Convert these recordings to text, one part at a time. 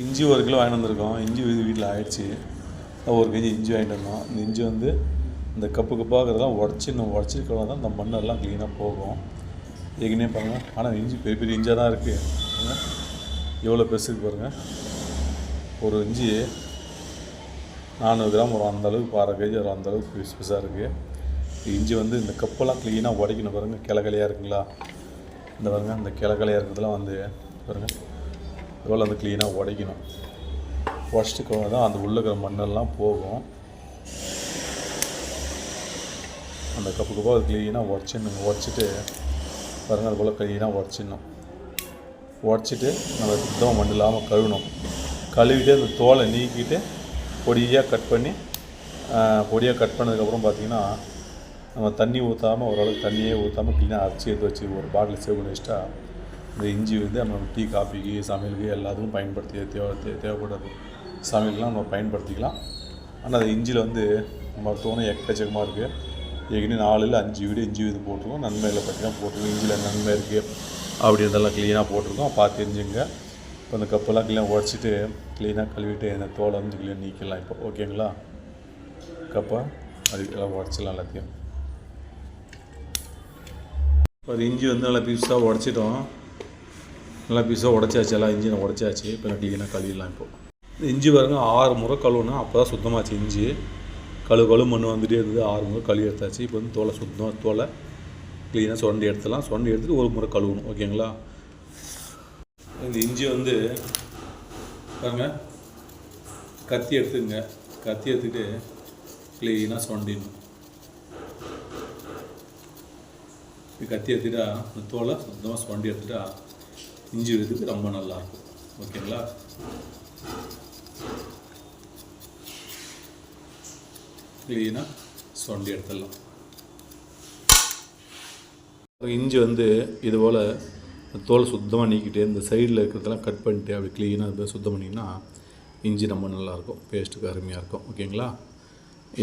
இஞ்சி ஒரு கிலோ வாங்கிட்டு வந்திருக்கோம். இஞ்சி இது வீட்டில் ஆயிடுச்சு. ஒரு கேஜி இஞ்சி வாங்கிட்டு வந்தோம். இந்த இஞ்சி வந்து இந்த கப்பு கப்பாகிறதெல்லாம் நம்ம உடச்சிருக்கலாம் தான் இந்த மண்ணெல்லாம் க்ளீனாக போகும். ஏற்கனவே பாருங்கள் ஆனால் இஞ்சி பெரிய பெரிய இஞ்சாக தான் இருக்குது எவ்வளோ பெருசு பாருங்கள் ஒரு இஞ்சி நானூறு கிராம் ஒரு அந்த அளவுக்கு அரை கேஜி வரும் அந்த அளவுக்கு பெருசு பெருசாக இருக்குது இஞ்சி வந்து இந்த கப்பெல்லாம் க்ளீனாக உடைக்கணும் பாருங்கள் கிளகலையாக இருக்குங்களா? இந்த பாருங்கள் இந்த கிளகலையாக இருக்கிறதுலாம் வந்து பாருங்கள் எவ்வளோ வந்து க்ளீனாக உடைக்கணும். உடச்சிட்டு தான் அந்த உள்ளே இருக்கிற மண்ணெல்லாம் போகும். அந்த கப்பு கப்பாக அது க்ளீனாக உடச்சிடணும். உடச்சிட்டு பாருங்கள் அது போல் க்ளீனாக உடச்சிடணும். உடச்சிட்டு நம்ம சுத்தமாக மண் இல்லாமல் கழுவணும். கழுவிட்டு அந்த தோலை நீக்கிட்டு பொடியாக கட் பண்ணி பொடியாக கட் பண்ணதுக்கப்புறம் பார்த்தீங்கன்னா நம்ம தண்ணி ஊற்றாமல் ஓரளவுக்கு தண்ணியே ஊற்றாமல் க்ளீனாக அரைச்சி எடுத்து வச்சு ஒரு பாட்டில் சேவ் பண்ணி வச்சிட்டா இந்த இஞ்சி வந்து நம்ம டீ காஃபிக்கு சமையலுக்கு எல்லாத்துக்கும் பயன்படுத்தி தேவை தே- தேவைப்படுறது சமையலுக்குலாம் நம்ம பயன்படுத்திக்கலாம். ஆனால் அது இஞ்சியில் வந்து மருத்துவம் எக்கச்சக்கமாக இருக்குது ஏற்கனவே நாலு இல்லை அஞ்சு வீடு இஞ்சி இது போட்டிருக்கோம். நன்மைகளை பற்றி தான் போட்டிருக்கோம். இஞ்சியில் நன்மை இருக்குது அப்படின்றதெல்லாம் க்ளீனாக போட்டிருக்கோம். பார்த்து தெரிஞ்சுங்க. இப்போ அந்த கப்பெல்லாம் க்ளீனாக உடச்சிட்டு க்ளீனாக கழுவிட்டு இந்த தோலை வந்து க்ளீன் நீக்கலாம் இப்போ ஓகேங்களா கப்பை அது எல்லாம் உடச்சிடலாம் எல்லாத்தையும். இப்போ இஞ்சி வந்து நல்லா பீஸாக உடச்சிட்டோம். நல்லா பீஸாக உடச்சாச்சு எல்லாம் இஞ்சி நான் உடச்சாச்சு இப்போ நான் க்ளீனாக கழுவிடலாம் இப்போ. இந்த இஞ்சி பாருங்க ஆறு முறை கழுவுனா அப்போ தான் சுத்தமாச்சு இஞ்சி. கழு கழு மண் வந்துட்டே இருந்தது ஆறு முறை கழுவி எடுத்தாச்சு. இப்போ வந்து தோலை சுத்தமாக தோலை க்ளீனாக சுரண்டி எடுத்துலாம் சுரண்டி எடுத்துட்டு ஒரு முறை கழுவணும் ஓகேங்களா? இந்த இஞ்சி வந்து பாருங்க கத்தி எடுத்துங்க. கத்தி எடுத்துக்கிட்டு க்ளீனாக சுரண்டிடணும். கத்தி எடுத்துட்டா இந்த தோலை சுத்தமாக சுரண்டி எடுத்துட்டா இஞ்சி விடுறதுக்கு ரொம்ப நல்லாயிருக்கும் ஓகேங்களா? க்ளீனாக சுரண்டி எடுத்துடலாம். இஞ்சி வந்து இது போல் தோலை சுத்தமாக நீக்கிட்டு இந்த சைடில் இருக்கிறதெல்லாம் கட் பண்ணிட்டு அப்படி க்ளீனாக இதை சுத்தம் பண்ணிங்கன்னா இஞ்சி ரொம்ப நல்லாயிருக்கும் பேஸ்ட்டுக்கு அருமையாக இருக்கும். ஓகேங்களா?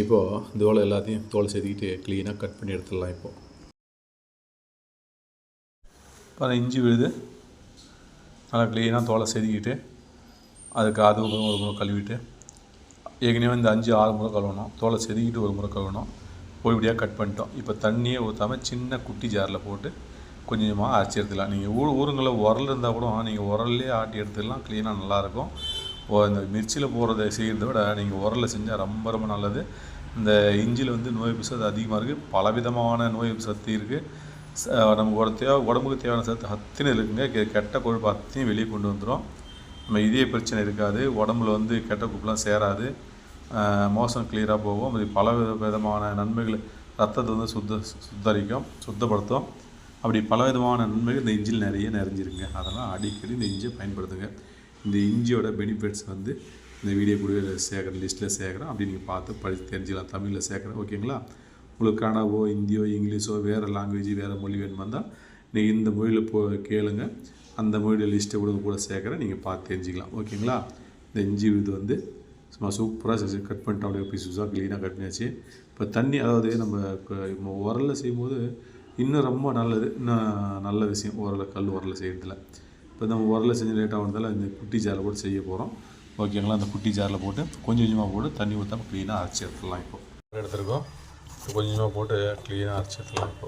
இப்போது இந்த போல் எல்லாத்தையும் தோலை செதுக்கிட்டு க்ளீனாக கட் பண்ணி எடுத்துடலாம் இப்போது இப்போ இஞ்சி விழுது. நல்லா க்ளீனாக தோலை செதுக்கிட்டு அதுக்கு அது ஒரு முறை கழுவிட்டு ஏற்கனவே இந்த அஞ்சு ஆறு முறை கழுவணும். தோலை செதுக்கிட்டு ஒரு முறை கழுவணும். போய்படியாக கட் பண்ணிட்டோம். இப்போ தண்ணியே ஊற்றாமல் சின்ன குட்டி ஜாரில் போட்டு கொஞ்சம் கொஞ்சமாக அரைச்சி எடுத்துக்கலாம். நீங்கள் ஊர் ஊருங்களில் உரல் இருந்தால் கூட நீங்கள் உரல்லே ஆட்டி எடுத்துக்கலாம் க்ளீனாக நல்லாயிருக்கும் ஓ இந்த மிர்ச்சியில் போகிறத செய்கிறத விட நீங்கள் உரலில் செஞ்சால் ரொம்ப ரொம்ப நல்லது. இந்த இஞ்சியில் வந்து நோய் எதிர்ப்பு சத்து அதிகமாக இருக்குது பலவிதமான நோய் எதிர்ப்பு சக்தி இருக்குது நமக்கு ஒரு தேவை உடம்புக்கு தேவையான சத்து அத்தனை இருக்குங்க. கெ- கெட்ட கொழுப்பு அத்தனையும் வெளியே கொண்டு வந்துடும் நம்ம இதய பிரச்சனை இருக்காது உடம்புல வந்து கெட்ட கொழுப்புலாம் சேராது. மோசம் கிளியராக போகும். அது பல வித விதமான நன்மைகள் ரத்தத்தை வந்து சுத்த சுத்தரிக்கும் சுத்தப்படுத்தும். அப்படி பல விதமான நன்மைகள் இந்த இஞ்சியில் நிறைய நிறைஞ்சிருங்க அதெல்லாம் அடிக்கடி இந்த இஞ்சியை பயன்படுத்துங்க. இந்த இஞ்சியோட பெனிஃபிட்ஸ் வந்து இந்த வீடியோ கூட சேர்க்குற லிஸ்ட்டில் சேர்க்குறேன் அப்படி நீங்கள் பார்த்து படித்து தெரிஞ்சுக்கலாம் தமிழில் சேர்க்குறேன் ஓகேங்களா? உங்களுக்கு கனவோ ஹிந்தியோ இங்கிலீஷோ வேறு லாங்குவேஜ் வேறு மொழி வேணுமா இருந்தால் நீங்கள் இந்த மொழியில் போ கேளுங்க. அந்த மொழியில் லிஸ்ட்டை கூட கூட சேர்க்குறேன். நீங்கள் பார்த்து தெரிஞ்சிக்கலாம். ஓகேங்களா? இந்த இஞ்சி இது வந்து சும்மா சூப்பராக கட் பண்ணிட்டோம். அப்படியே பீஸ் பீஸாக க்ளீனாக கட் பண்ணியாச்சு. இப்போ தண்ணி அதாவது நம்ம க- உரலில் செய்யும்போது இன்னும் ரொம்ப நல்லது இன்னும் நல்ல விஷயம் உரலை கல் உரலில் செய்கிறதுல இப்போ நம்ம உரலில் செஞ்சு லேட்டாக வந்ததால் இந்த குட்டி ஜாரில் போட்டு செய்ய போகிறோம் ஓகேங்களா? அந்த குட்டி ஜாரில் போட்டு கொஞ்சம் கொஞ்சமாக போட்டு தண்ணி ஊற்றாம க்ளீனாக அரைச்சி எடுத்துடலாம் இப்போ. எடுத்துருக்கோம். கொஞ்சமாக போட்டு க்ளீனாக அரைச்சி எடுத்துடலாம் இப்போ.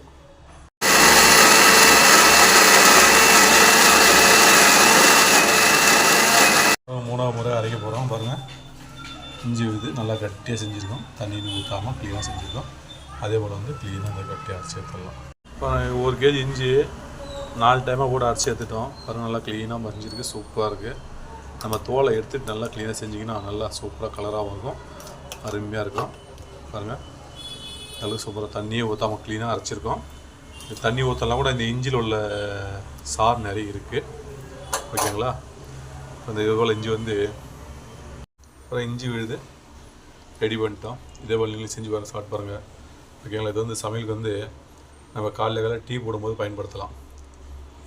மூணாவது முறை அரைக்க போகிறோம் பாருங்கள் இஞ்சி விழுது நல்லா கட்டியாக செஞ்சுருக்கோம். தண்ணி ஊற்றாமல் க்ளீனாக செஞ்சுருக்கோம். அதே போல் வந்து க்ளீனாக அந்த கட்டியாக அரைச்சி எடுத்துடலாம். இப்போ ஒரு கேஜி இஞ்சி நாலு டைமாக கூட அரைச்சி எடுத்துட்டோம். பாருங்கள் நல்லா க்ளீனாக மறைஞ்சிருக்கு. சூப்பராக இருக்குது நம்ம தோலை எடுத்துட்டு நல்லா க்ளீனாக செஞ்சிங்கன்னா நல்லா சூப்பராக கலராகவும் இருக்கும் அருமையாக இருக்கும். பாருங்கள் நல்லா சூப்பராக தண்ணியே ஊற்றாமல் க்ளீனாக அரைச்சிருக்கோம். தண்ணி ஊற்றலாம் கூட இந்த இஞ்சியில் உள்ள சார் நிறைய இருக்குது ஓகேங்களா? அந்த இதுபோல் இஞ்சி வந்து அப்புறம் இஞ்சி விழுது. ரெடி பண்ணிட்டோம். இதே போல் நீங்களும் செஞ்சு பாருங்கள் சாப்பிட்டு பாருங்கள் ஓகேங்களா? இது வந்து சமையலுக்கு வந்து நம்ம காலையில் காலையில் டீ போடும்போது பயன்படுத்தலாம்.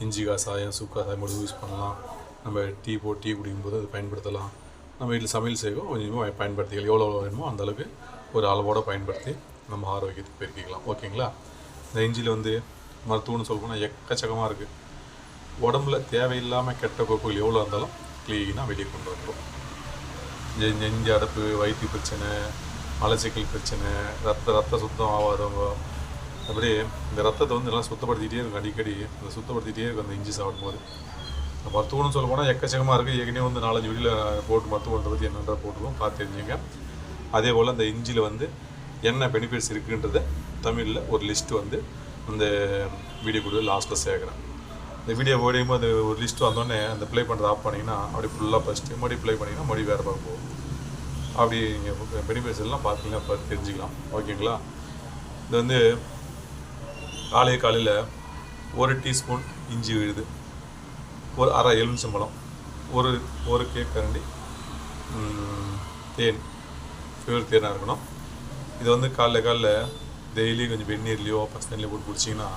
இஞ்சி காசாயம் சுக்கு காசாயம் மட்டும் யூஸ் பண்ணலாம். நம்ம டீ போ டீ குடிக்கும்போது அது பயன்படுத்தலாம். நம்ம வீட்டில் சமையல் செய்வோம். கொஞ்சமாக பயன்படுத்திக்கலாம். எவ்வளோ எவ்வளோ வேணுமோ அந்த அளவுக்கு ஒரு அளவோடு பயன்படுத்தி நம்ம ஆரோக்கியத்துக்கு பெருக்கிக்கலாம். ஓகேங்களா? இந்த இஞ்சியில் வந்து மருத்துவம்னு சொல்லப்போனால் எக்கச்சக்கமாக இருக்குது உடம்புல தேவையில்லாமல் கெட்ட கொப்புகள் எவ்வளோ இருந்தாலும் க்ளீனாக வெளியே கொண்டு வந்துடும் நெஞ்சு அடப்பு வயிற்று பிரச்சனை மலச்சிக்கல் பிரச்சனை ரத்த ரத்த சுத்தம் ஆகாதவங்க அப்படியே இந்த ரத்தத்தை வந்து நல்லா சுத்தப்படுத்திகிட்டே இருக்கும். அடிக்கடி அந்த சுத்தப்படுத்திகிட்டே இருக்கும் அந்த இஞ்சி சாப்பிடும்போது. மருத்துவம்னு சொல்ல போனால் எக்கச்சக்கமாக இருக்குது ஏற்கனவே வந்து நாலஞ்சு வீடியில் போட்டு மருத்துவத்தை பற்றி என்னென்ன போட்டுருவோம் பார்த்து தெரிஞ்சுங்க அதே போல் அந்த இஞ்சியில் வந்து என்ன பெனிஃபிட்ஸ் இருக்குன்றத தமிழில் ஒரு லிஸ்ட் வந்து அந்த வீடியோ கொடுத்து லாஸ்ட்டில் சேர்க்குறேன் இந்த வீடியோ ஓடியும் அந்த ஒரு லிஸ்ட் வந்தோடனே அந்த ப்ளே பண்ணுறது ஆஃப் பண்ணிங்கன்னா அப்படி ஃபுல்லாக ஃபஸ்ட்டு மறுபடியும் ப்ளே பண்ணிங்கன்னா மறுபடியும் வேறு பக்கம் போகும். அப்படி நீங்கள் பெனிஃபிட்ஸ் எல்லாம் பார்த்தீங்கன்னா பார்த்து தெரிஞ்சுக்கலாம். ஓகேங்களா இது வந்து காலையில் காலையில் ஒரு டீஸ்பூன் இஞ்சி விழுது ஒரு அரை எலுமிச்சம்பழம் ஒரு ஒரு கேக் கரண்டி தேன் ஃபியூர் தேனாக இருக்கணும். இது வந்து காலைல காலைல டெய்லி கொஞ்சம் வெந்நீர்லையோ பசங்களையோ போட்டு குடிச்சிங்கன்னா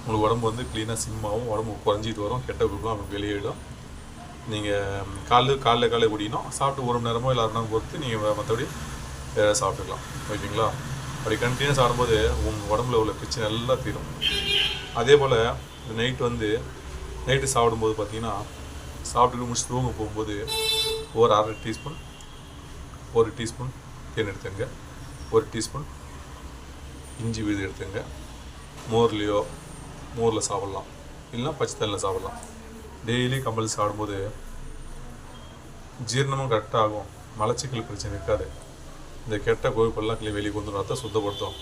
உங்களுக்கு உடம்பு வந்து க்ளீனாக சிம்மாகவும் உடம்பு குறைஞ்சிட்டு வரும். கெட்ட குரூப்லாம் அவங்க வெளியிடும் நீங்கள் காலைல காலைல காலைல குடிக்கணும். சாப்பிட்டு ஒரு மணி நேரமோ இல்லை அரை நேரம் பொறுத்து நீங்கள் மற்றபடி வேறு சாப்பிட்டுக்கலாம். ஓகேங்களா? அப்படி கண்டினியூஸ் ஆடும்போது உங்கள் உடம்புல உள்ள பிரச்சனை எல்லாம் தீரும். அதே போல் நைட் வந்து நைட்டு சாப்பிடும்போது பார்த்தீங்கன்னா சாப்பிட்டு முடிச்சு தூங்க போகும்போது ஒரு அரை டீஸ்பூன் ஒரு டீஸ்பூன் தேன் எடுத்துங்க ஒரு டீஸ்பூன் இஞ்சி விழுது எடுத்துங்க மோர்லேயோ மோரில் சாப்பிட்லாம். இல்லைன்னா பச்சை தண்ணியில் சாப்பிட்லாம். டெய்லி கம்பல் சாப்பிடும்போது ஜீரணமும் கரெக்டாக ஆகும். மலச்சிக்கல் பிரச்சனை இருக்காது. இந்த கெட்ட கோவிப்பெல்லாம் கிளி வெளியே கொண்டு ரத்தம் சுத்தப்படுத்தும்.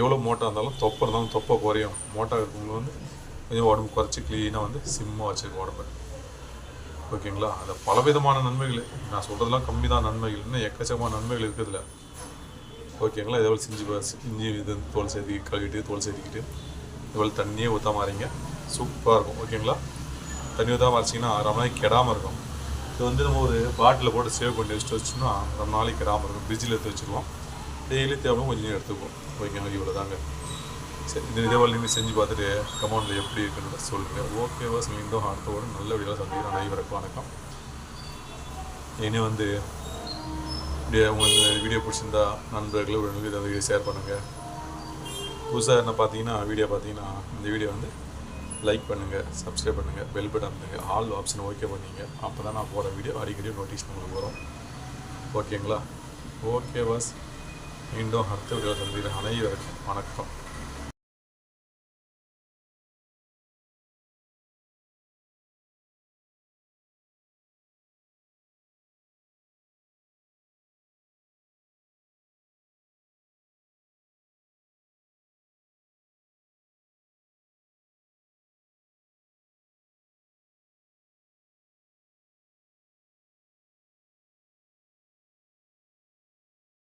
எவ்வளோ மோட்டாக இருந்தாலும் தொப்பை இருந்தாலும் தொப்பை குறையும். மோட்டா இருக்கவங்க வந்து கொஞ்சம் உடம்பு குறைச்சி க்ளீனாக வந்து சிம்மாக வச்சுருக்கும் உடம்பு. ஓகேங்களா? அது பலவிதமான நன்மைகள். நான் சொல்கிறதுலாம் கம்மி தான் நன்மைகள். இன்னும் எக்கச்சக்கமான நன்மைகள் இருக்குதுல ஓகேங்களா? இதே போல் செஞ்சு இஞ்சி இது தோல் சேர்த்து கழுவிட்டு தோல் சேர்த்துக்கிட்டு இதுபோல் தண்ணியே ஊற்றாம அரைங்க சூப்பராக இருக்கும். ஓகேங்களா? தண்ணி ஊற்றாம அரைச்சிங்கன்னா ரொம்ப நாளைக்கு கெடாமல் இருக்கும். இது வந்து நம்ம ஒரு பாட்டில் போட்டு சேவ் பண்ணி வச்சுட்டு வச்சோம்னா ரொம்ப நாளைக்கு கெடாமல் இருக்கும். ஃப்ரிட்ஜில் எடுத்து வச்சுருவோம். டெய்லி தேவையான கொஞ்சம் எடுத்துக்குவோம் ஓகேங்களா? இவ்வளோ தாங்க. சரி இது இதே போல் நீங்கள் செஞ்சு பார்த்துட்டு கமெண்டில் எப்படி இருக்குன்னு சொல்லுங்கள் ஓகேவா மீண்டும் அடுத்தோட நல்ல வீடியோ சந்திக்கிறேன் அனைவருக்கும் வணக்கம். இனி வந்து இப்படியே உங்களுக்கு இந்த வீடியோ பிடிச்சிருந்தா நண்பர்களை உடனே இதை வந்து ஷேர் பண்ணுங்கள் புதுசாக என்ன பார்த்தீங்கன்னா வீடியோ பார்த்தீங்கன்னா இந்த வீடியோ வந்து லைக் பண்ணுங்கள் சப்ஸ்கிரைப் பண்ணுங்கள் பெல் பட்டன் பண்ணுங்கள் ஆல் ஆப்ஷன் ஓகே பண்ணீங்க. அப்போ தான் நான் போகிற வீடியோ அடிக்கடி நோட்டீஸ் உங்களுக்கு வரும். ஓகேங்களா ஓகே பாஸ் மீண்டும் அடுத்த வீடியோ சந்திக்கிறேன். அனைவருக்கும் வணக்கம்.